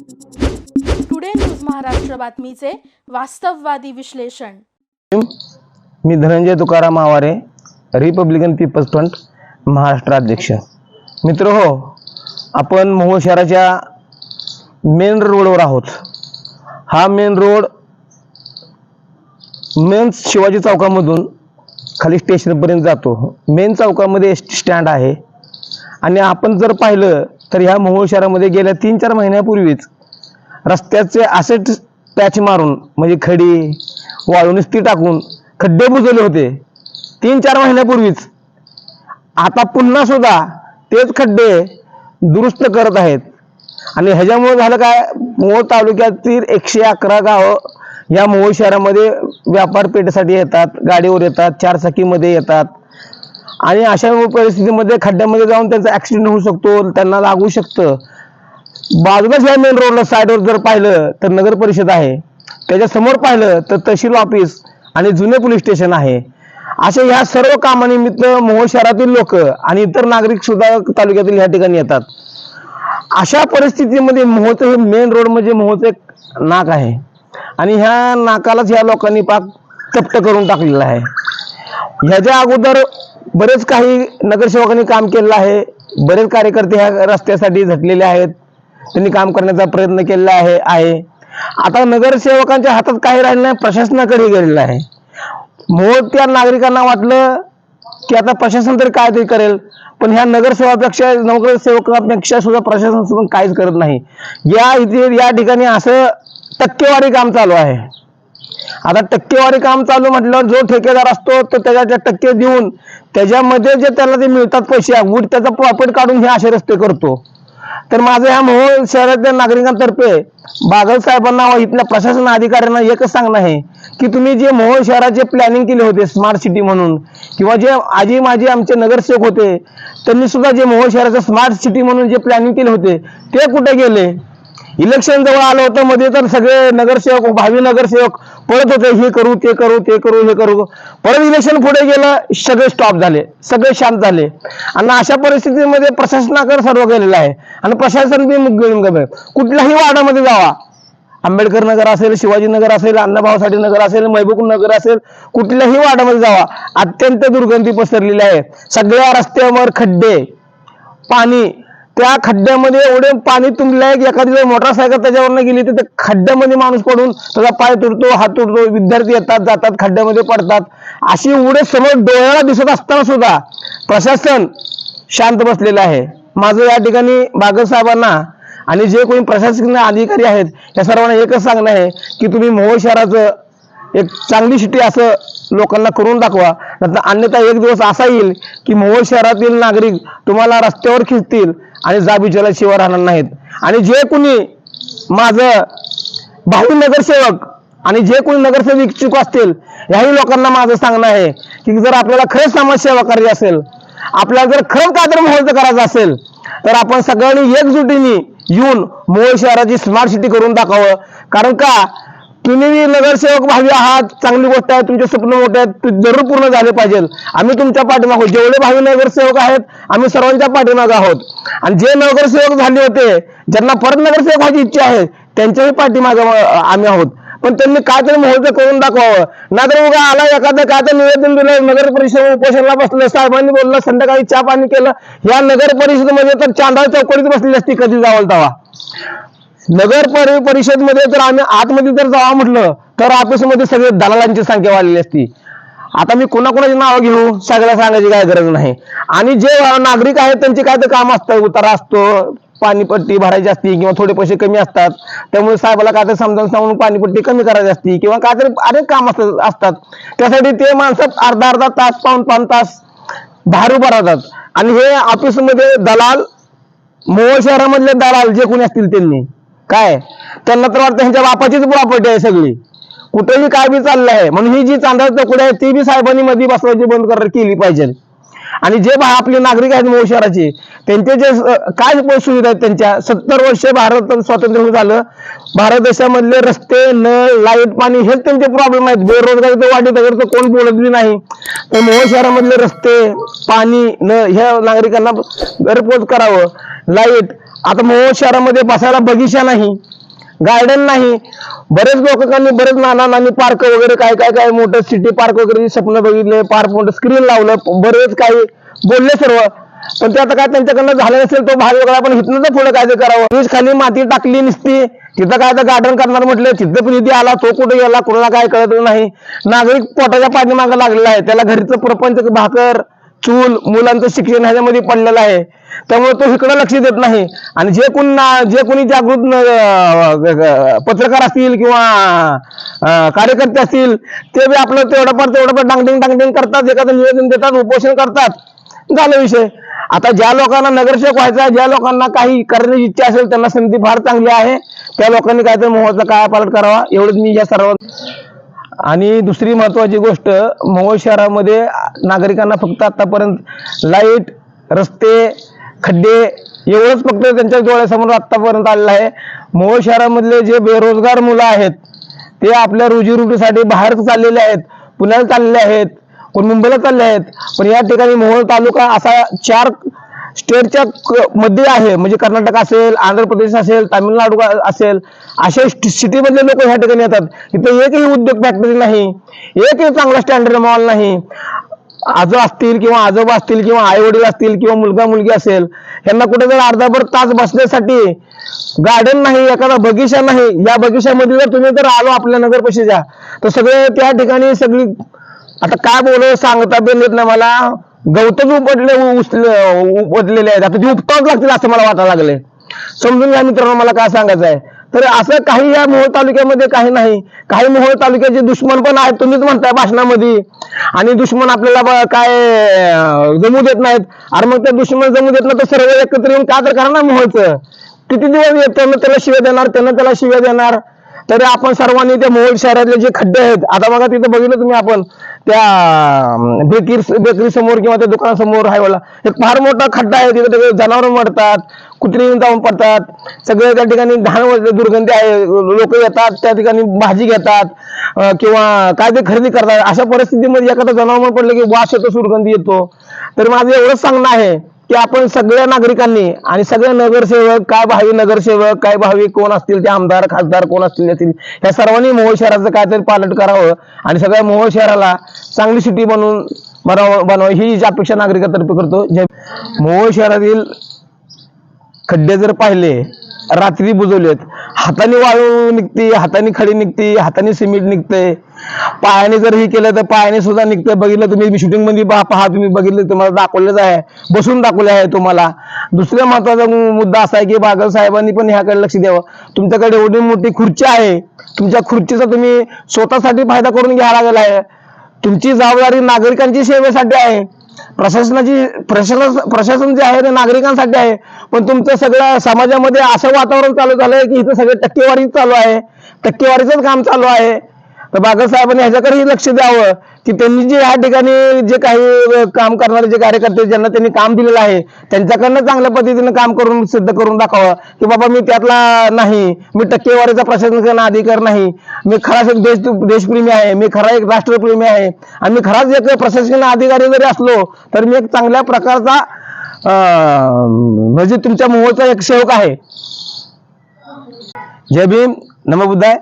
Today news Maharashtra बातमीचे वास्तववादी विश्लेषण मी Dhananjay Tukaram Aware Republican People's Front Maharashtra अध्यक्ष मित्र हो आपण मोहोळ शहराच्या मेन रोडवर आहोत. हा मेन रोड मेन्स शिवाजी चौकामधून खाली स्टेशनपर्यंत जातो. मेन चौकामध्ये स्टँड आहे. आणि आपण जर पाहिलं तर ह्या मोहोळ शहरामध्ये गेल्या तीन चार महिन्यापूर्वीच रस्त्याचे असेट पॅच मारून म्हणजे खडी वाळू नुसती टाकून खड्डे बुजवले होते. तीन चार महिन्यापूर्वीच आता पुन्हा सुद्धा तेच खड्डे दुरुस्त करत आहेत. आणि ह्याच्यामुळे झालं काय? मोहोळ तालुक्यातील एकशे अकरा गावं या मोहोळ शहरामध्ये व्यापारपेठेसाठी येतात गाडीवर येतात चारचाकीमध्ये येतात. आणि अशा परिस्थितीमध्ये खड्ड्यामध्ये जाऊन त्यांचा ऍक्सिडेंट होऊ शकतो त्यांना लागू शकतं. बाजूलाच या मेन रोडला साईडवर जर पाहिलं तर नगर परिषद आहे. त्याच्यासमोर पाहिलं तर तहसील ऑफिस आणि जुने पोलीस स्टेशन आहे. अशा ह्या सर्व कामानिमित्त मोहोळ शहरातील लोक आणि इतर नागरिक सुद्धा तालुक्यातील ह्या ठिकाणी येतात. अशा परिस्थितीमध्ये मोहोळचं हे मेन रोड म्हणजे मोहोळचं एक नाक आहे. आणि ह्या नाकालाच ह्या लोकांनी पाक चपट करून टाकलेला आहे. ह्याच्या अगोदर बरेच काही नगरसेवकांनी काम केलेलं आहे. बरेच कार्यकर्ते ह्या रस्त्यासाठी झटलेले आहेत. त्यांनी काम करण्याचा प्रयत्न केलेला आहे आहे. आता नगरसेवकांच्या हातात काही राहिलं नाही प्रशासनाकडे गेलेलं आहे. मोठ त्या नागरिकांना वाटलं की आता प्रशासन तरी काय तरी करेल पण ह्या नगरसेवापेक्षा नगरसेवकापेक्षा सुद्धा प्रशासन सुद्धा काहीच करत नाही. या इथे या ठिकाणी असं टक्केवारी काम चालू आहे. आता टक्केवारी काम चालू म्हटल्यावर जो ठेकेदार असतो तो त्याच्या टक्के देऊन त्याच्यामध्ये जे त्याला ते मिळतात पैसे उठ त्याचा प्रॉफिट काढून हे असे रस्ते करतो. तर माझं ह्या मोहोळ शहरातल्या नागरिकांतर्फे बागल साहेबांना व इथल्या प्रशासन अधिकाऱ्यांना एकच सांगणं आहे की तुम्ही जे मोहोळ शहराचे प्लॅनिंग केले होते स्मार्ट सिटी म्हणून किंवा जे आजी माझे आमचे नगरसेवक होते त्यांनी सुद्धा जे मोहोळ शहराचं स्मार्ट सिटी म्हणून जे प्लॅनिंग केले होते ते कुठे गेले? इलेक्शन जवळ आलं होतं मध्ये तर सगळे नगरसेवक भावी नगरसेवक पळत होते हे करू ते करू ते करू हे करू. परत इलेक्शन पुढे गेलं सगळे स्टॉप झाले सगळे शांत झाले. आणि अशा परिस्थितीमध्ये प्रशासनाकडे सर्व केलेलं आहे. आणि प्रशासन बी मुग कुठल्याही वार्डामध्ये जावा. आंबेडकर नगर असेल शिवाजीनगर असेल अण्णाभाऊसाठी नगर असेल महबूब नगर असेल कुठल्याही वार्डामध्ये जावा. अत्यंत दुर्गंधी पसरलेली आहे. सगळ्या रस्त्यावर खड्डे पाणी त्या खड्ड्यामध्ये एवढे पाणी तुंबलंय की एखादी जर मोटरसायकल त्याच्यावरनं गेली तर त्या खड्ड्यामध्ये माणूस पडून त्याचा पाय तुडतो हात तुटतो विद्यार्थी येतात जातात खड्ड्यामध्ये पडतात. अशी एवढे समोर डोळ्याला दिसत असताना सुद्धा प्रशासन शांत बसलेलं आहे. माझं या ठिकाणी बागल साहेबांना आणि जे कोणी प्रशासकीय अधिकारी आहेत या सर्वांना एकच सांगणं आहे की तुम्ही मोहोळ शहराचं एक चांगली सिटी असं लोकांना करून दाखवा. नंतर अन्यथा एक दिवस असा येईल की मोहोळ शहरातील नागरिक तुम्हाला रस्त्यावर खिचतील आणि जाबीच्याला शिवाय राहणार नाहीत. आणि जे कोणी माझं भाऊ नगरसेवक आणि जे कोणी नगरसेवक इच्छुक असतील याही लोकांना माझं सांगणं आहे की जर आपल्याला खरंच समाजसेवा करायची असेल आपल्याला जर खरंच काय तर मोहोळचं करायचं असेल तर आपण सगळ्यांनी एकजुटीने येऊन मोहोळ शहराची स्मार्ट सिटी करून दाखवावं. कारण का? तुम्ही नगरसेवक भावी आहात चांगली गोष्ट आहे तुमचे स्वप्न मोठे आहेत ते जरूर पूर्ण झाले पाहिजे. आम्ही तुमच्या पाठीमागो जेवढे भावी नगरसेवक आहेत आम्ही सर्वांच्या पाठीमागे आहोत. आणि जे नगरसेवक झाले होते ज्यांना परत नगरसेवक व्हायची इच्छा आहे त्यांच्याही पाठीमागे आम्ही आहोत. पण त्यांनी काय तरी मोहळचं करून दाखवावं. नाहीतर उगा आला एखादं काय तर निवेदन दिलं नगर परिषद उपोषणाला बसलं साहेबांनी बोललं संध्याकाळी चहा पाणी केलं. या नगर परिषदेमध्ये तर चांदा चौकडीत बसलेली असती कधी जावल तवा. नगर परिषदमध्ये जर आम्ही आतमध्ये जर जावा म्हटलं तर ऑफिसमध्ये सगळे दलालांची संख्या वाढलेली असती. आता मी कोणाकोणाची नावं घेऊ? सगळ्या सांगायची काय गरज नाही. आणि जे नागरिक आहेत त्यांचे काय तर काम असतं. उतारा असतो पाणीपट्टी भरायची असती किंवा थोडे पैसे कमी असतात. त्यामुळे साहेबाला काय तर समजावून सांगून पाणीपट्टी कमी करायची असती किंवा काय तरी अनेक काम असतात असतात. त्यासाठी ते माणसं अर्धा अर्धा तास पाऊन पाऊन तास बाहेर उभा राहतात. आणि हे ऑफिसमध्ये दलाल मोहोळ शहरामधले दलाल जे कोणी असतील त्यांनी काय? त्यांना तर वाटतं ह्यांच्या बापाचीच प्रॉपर्टी आहे सगळी. कुठेही काय बी चाललं आहे म्हणून ही जी चांदा चौकडी आहे ती बी साहेबांनी मध्ये बसवायची बंद कर केली पाहिजे. आणि जे बा- आपले नागरिक आहेत मोहोळ शहराचे त्यांचे जे काय सुविधा आहेत त्यांच्या सत्तर वर्ष भारत स्वातंत्र्य होऊन झालं. भारत देशामधले रस्ते नळ लाइट पाणी हेच त्यांचे प्रॉब्लेम आहेत. बेरोजगारीचं वाढीत वगैरे तर कोण बोलत बी नाही. तर मोहोळ शहरामधले रस्ते पाणी नळ ह्या नागरिकांना घरपोच करावं. लाइट आता मोहोळ शहरामध्ये बसायला बगीचा नाही गार्डन नाही. बरेच लोकांनी बरेच नाना नानी पार्क वगैरे काय काय काय मोठं सिटी पार्क वगैरे स्वप्न बघितले पार्क मोठं स्क्रीन लावलं बरेच काही बोलले सर्व. पण ते आता काय त्यांच्याकडनं झालं नसेल तो भाग वेगळा. पण इथनं तर पुढे काय ते करावं? वीज खाली माती टाकली नसती. तिथं काय तर गार्डन करणार म्हटलं तिथं पण निधी आला तो कुठे गेला कुणाला काय कळत नाही. नागरिक पोटाच्या पाठीमागं लागलेला आहे. त्याला घरीचं प्रपंच भाकर चूल मुलांचं शिक्षण ह्याच्यामध्ये पडलेलं आहे. त्यामुळे तो इकडं लक्ष देत नाही. आणि जे कोण जे कोणी जागृत पत्रकार असतील किंवा कार्यकर्ते असतील ते बी आपलं तेवढंफार तेवढंफार डांगडिंग डांगडिंग करतात एखादं निवेदन देतात उपोषण करतात. झालं विषय. आता ज्या लोकांना नगरसेवक व्हायचा आहे, ज्या लोकांना काही करण्याची इच्छा असेल त्यांना संधी फार चांगली आहे. त्या लोकांनी काहीतरी मोहाचा काय पालट करावा. एवढंच मी या सर्व आणि दुसरी महत्वाची गोष्ट मोहोळ शहरामध्ये नागरिकांना फक्त आतापर्यंत लाइट रस्ते खड्डे एवढंच फक्त त्यांच्या डोळ्यासमोर आतापर्यंत आलेलं आहे. मोहोळ शहरामधले जे बेरोजगार मुलं आहेत ते आपल्या रोजीरोटीसाठी बाहेर चाललेले आहेत पुण्याला चाललेले आहेत कोण मुंबईला चालले आहेत पण या ठिकाणी मोहोळ तालुका असा चार स्टेटच्या मध्ये आहे. म्हणजे कर्नाटक असेल आंध्र प्रदेश असेल तामिळनाडू असेल असे सिटी मधले लोक ह्या ठिकाणी येतात. इथे एकही उद्योग फॅक्टरी नाही. एकही चांगला स्टँडर्ड मॉल नाही. आजो असतील किंवा आजोबा असतील किंवा आई वडील असतील किंवा मुलगा मुलगी असेल यांना कुठेतरी अर्धाभर तास बसण्यासाठी गार्डन नाही एखादा बगीचा नाही. या बगीच्यामध्ये जर तुम्ही जर आलो आपल्या नगर परिषदेच्या तर सगळे त्या ठिकाणी सगळी आता काय बोलू सांगता पण येत नाही मला. गवतच उपटले उचले उपटलेले आहेत. आता ते उपटावच लागतील असं मला वाटायला लागले समजून घ्या मित्रांनो मला काय सांगायचं आहे. तर असं काही या मोहोळ तालुक्यामध्ये काही नाही. काही मोहोळ तालुक्याचे दुश्मन पण आहेत तुम्हीच म्हणताय भाषणामध्ये. आणि दुश्मन आपल्याला काय जमू देत नाहीत. अरे मग ते दुश्मन जमू देत नाही तर सर्व एकत्र येऊन का तर करा ना मोहोळचं? किती दिवस येत? त्यानं त्याला शिव्या देणार त्यांना त्याला शिव्या देणार. तरी आपण सर्वांनी त्या मोहोळ शहरातले जे खड्डे आहेत आता बघा तिथे बघितलं तुम्ही आपण त्या बेकरी बेकरी समोर किंवा त्या दुकानासमोर आहे वाला एक फार मोठा खड्डा आहे तिथे जनावर मरतात कुत्री येऊन जाऊन पडतात सगळे त्या ठिकाणी घाण दुर्गंधी आहे लोक येतात त्या ठिकाणी भाजी घेतात किंवा काय ते खरेदी करतात अशा परिस्थितीमध्ये एखादा जनावर पडलं की वास येतो सुरगंधी येतो. तर माझं एवढंच सांगणं आहे ते आपण सगळ्या नागरिकांनी आणि सगळे नगरसेवक काय भावी नगरसेवक काय भावी कोण असतील ते आमदार खासदार कोण असतील असतील या सर्वांनी मोहोळ शहराचं काहीतरी पालट करावं आणि सगळ्या मोहोळ शहराला चांगली सिटी बनवून बनव बनवावी ही जी अपेक्षा नागरिकातर्फे करतो. जे मोहोळ शहरातील खड्डे जर पाहिले रात्री बुजवलेत हाताने वाळू निघते हाताने खडी निघते हाताने सिमेंट निघते. पायाने जर हे केलं तर पायाने सुद्धा निघते. बघितलं तुम्ही शूटिंगमध्ये पहा पहा तुम्ही बघितलं तुम्हाला दाखवलेच आहे. बसून दाखवले आहे तुम्हाला. दुसऱ्या महत्त्वाचा मुद्दा असा आहे की बागल साहेबांनी पण ह्याकडे लक्ष द्यावं. तुमच्याकडे एवढी मोठी खुर्ची आहे. तुमच्या खुर्चीचा तुम्ही स्वतःसाठी फायदा करून घ्यावा लागला आहे तुमची जबाबदारी नागरिकांची सेवेसाठी आहे. प्रशासनाची प्रशासन प्रशासन जे आहे ते नागरिकांसाठी आहे. पण तुमचं सगळं समाजामध्ये असं वातावरण चालू झालंय की इथं सगळं टक्केवारी चालू आहे. टक्केवारीचंच काम चालू आहे. तर बागल साहेबांनी ह्याच्याकडेही लक्ष द्यावं. की त्यांनी जे या ठिकाणी जे काही काम करणारे जे कार्यकर्ते ज्यांना त्यांनी काम दिलेलं आहे त्यांच्याकडनं चांगल्या पद्धतीनं काम करून सिद्ध करून दाखवावं की बाबा मी त्यातला नाही मी टक्केवारीचा प्रशासन अधिकार नाही मी खराच एक देश देशप्रेमी आहे मी खरा एक राष्ट्रप्रेमी आहे आणि मी खराच एक प्रशासकीय अधिकारी जरी असलो तर मी एक चांगल्या प्रकारचा म्हणजे तुमच्या मोहचा एक सेवक आहे. जय भीम. नमो बुद्धाय.